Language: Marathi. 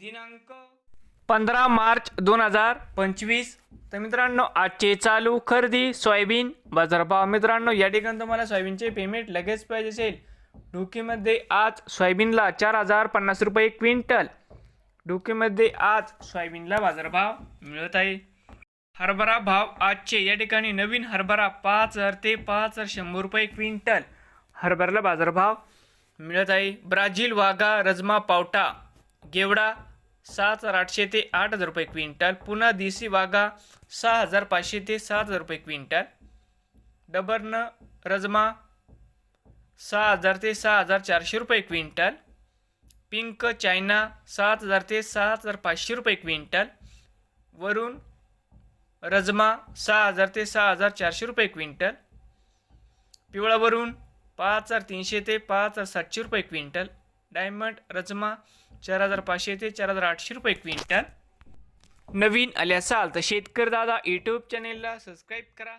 दिनांक पंधरा मार्च दोन हजार पंचवीस. तर मित्रांनो आजचे चालू खरेदी सोयाबीन बाजारभाव मित्रांनो या ठिकाणी तुम्हाला सोयाबीनचे पेमेंट लगेच पाहिजे असेल. डोकीमध्ये आज सोयाबीनला चार हजार पन्नास रुपये क्विंटल. डुकीमध्ये आज सोयाबीनला बाजारभाव मिळत आहे. हरभरा भाव आजचे या ठिकाणी नवीन हरभरा पाच हजार ते पाच हजार शंभर रुपये क्विंटल. हरभऱ्याला बाजारभाव मिळत आहे. ब्राझील वाघा रजमा पावटा गेवडा सात हजार आठशे ते आठ हजार रुपये क्विंटल. पुन्हा देसी वाघा सहा हजार पाचशे ते सात हजार रुपये क्विंटल. डबर्न रजमा सहा हजार ते सहा हजार चारशे रुपये क्विंटल. पिंक चायना सात हजार ते सात हजार पाचशे रुपये क्विंटल. वरून रजमा सहा हजार ते सहा हजार चारशे रुपये क्विंटल. पिवळावरून पाच हजार तीनशे ते पाच हजार सातशे रुपये क्विंटल. डायमंड रजमा चार हजार पाचशे ते चार हजार आठशे रुपये क्विंटल. नवीन आले असाल तर शेतकरी दादा यूट्यूब चॅनेलला सबस्क्राईब करा.